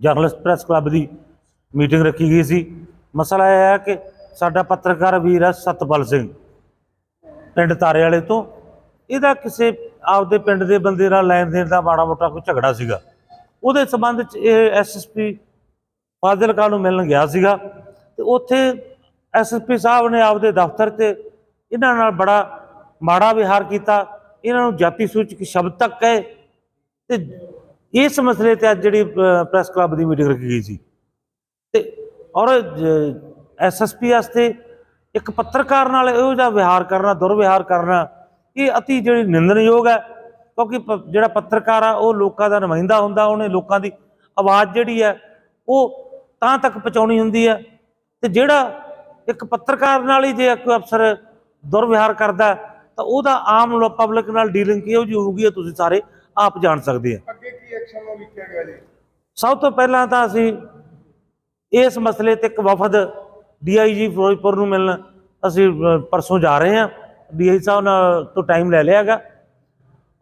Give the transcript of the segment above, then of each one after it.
Journalist press club ਦੀ meeting ਰੱਖੀ ਗਈ ਸੀ। ਮਸਲਾ ਇਹ ਹੈ ਕਿ ਸਾਡਾ ਪੱਤਰਕਾਰ ਵੀਰ ਹੈ ਸਤਪਾਲ ਸਿੰਘ, ਪਿੰਡ ਤਾਰੇ ਵਾਲੇ ਤੋਂ। ਇਹਦਾ ਕਿਸੇ ਆਪਦੇ ਪਿੰਡ ਦੇ ਬੰਦੇ ਨਾਲ ਲੈਣ ਦੇਣ ਦਾ ਮਾੜਾ ਮੋਟਾ ਕੋਈ ਝਗੜਾ ਸੀਗਾ। ਉਹਦੇ ਸਬੰਧ ਚ ਇਹ ਐਸਐਸਪੀ ਫਾਜ਼ਿਲਕਾ ਨੂੰ ਮਿਲਣ ਗਿਆ ਸੀਗਾ ਤੇ ਉੱਥੇ ਐਸਐਸਪੀ ਸਾਹਿਬ ਨੇ ਆਪਦੇ ਦਫ਼ਤਰ ਤੇ ਇਹਨਾਂ ਨਾਲ ਬੜਾ ਮਾੜਾ ਵਿਹਾਰ ਕੀਤਾ। ਇਹਨਾਂ ਨੂੰ ਜਾਤੀ ਸੂਚਕ ਸ਼ਬਦ ਤੱਕ ਕਹੇ ਤੇ ਇਸ ਮਸਲੇ ਤੇ ਅੱਜ ਜਿਹੜੀ ਪ੍ਰੈਸ ਕਲੱਬ ਦੀ ਮੀਟਿੰਗ ਰੱਖੀ ਗਈ ਸੀ। ਤੇ, ਔਰ ਐਸਐਸਪੀ ਵਾਸਤੇ ਇੱਕ ਪੱਤਰਕਾਰ ਨਾਲ ਇਹੋ ਜਿਹਾ ਵਿਹਾਰ ਕਰਨਾ, ਦੁਰਵਿਹਾਰ ਕਰਨਾ, ਇਹ ਅਤੀ ਜਿਹੜੀ ਨਿੰਦਣਯੋਗ ਹੈ, ਕਿਉਂਕਿ ਪ- ਜਿਹੜਾ ਪੱਤਰਕਾਰ ਆ, ਉਹ ਲੋਕਾਂ ਦਾ ਨੁਮਾਇੰਦਾ ਹੁੰਦਾ, ਉਹਨੇ ਲੋਕਾਂ ਦੀ ਆਵਾਜ਼ ਜਿਹੜੀ ਹੈ, ਉਹ ਤਾਂ ਤੱਕ ਪਹੁੰਚਾਉਣੀ ਹੁੰਦੀ ਹੈ। ਤੇ ਜਿਹੜਾ ਇੱਕ ਪੱਤਰਕਾਰ ਨਾਲ ਹੀ ਜੇ ਕੋਈ ਅਫਸਰ ਦੁਰਵਿਹਾਰ ਕਰਦਾ, ਤਾਂ ਉਹਦਾ ਆਮ ਪਬਲਿਕ ਨਾਲ ਡੀਲਿੰਗ ਕਿਹੋ ਜਿਹੀ ਹੋਊਗੀ ਤੁਸੀਂ ਸਾਰੇ ਆਪ ਜਾਣ ਸਕਦੇ ਆ। ਨੂੰ ਜੀ ਸਭ ਤੋਂ ਪਹਿਲਾਂ ਤਾਂ ਅਸੀਂ ਇਸ ਮਸਲੇ ਤੇ ਇੱਕ ਵਫਦ ਡੀਆਈਜੀ ਫਿਰੋਜ਼ਪੁਰ ਨੂੰ ਮਿਲਣ ਅਸੀਂ ਪਰਸੋਂ ਜਾ ਰਹੇ ਹਾਂ। ਡੀਆਈ ਸਾਹਿਬ ਨਾਲ ਤੋਂ ਟਾਈਮ ਲੈ ਲਿਆਗਾ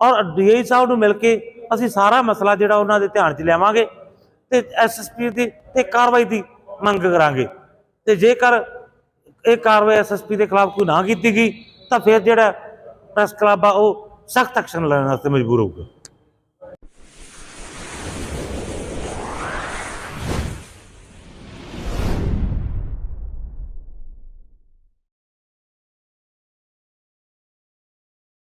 ਔਰ ਡੀਆਈ ਸਾਹਿਬ ਨੂੰ ਮਿਲ ਕੇ ਅਸੀਂ ਸਾਰਾ ਮਸਲਾ ਜਿਹੜਾ ਉਹਨਾਂ ਦੇ ਧਿਆਨ 'ਚ ਲਿਆਵਾਂਗੇ ਤੇ ਐਸਐਸਪੀ ਦੀ ਤੇ ਕਾਰਵਾਈ ਦੀ ਮੰਗ ਕਰਾਂਗੇ। ਤੇ ਜੇਕਰ ਇਹ ਕਾਰਵਾਈ ਐਸਐਸਪੀ ਦੇ ਖਿਲਾਫ ਕੋਈ ਨਾ ਕੀਤੀ ਗਈ, ਤਾਂ ਫਿਰ ਜਿਹੜਾ ਪ੍ਰੈਸ ਕਲੱਬ ਆ ਉਹ ਸਖਤ ਐਕਸ਼ਨ ਲੈਣ ਵਾਸਤੇ ਮਜਬੂਰ ਹੋਊਗਾ।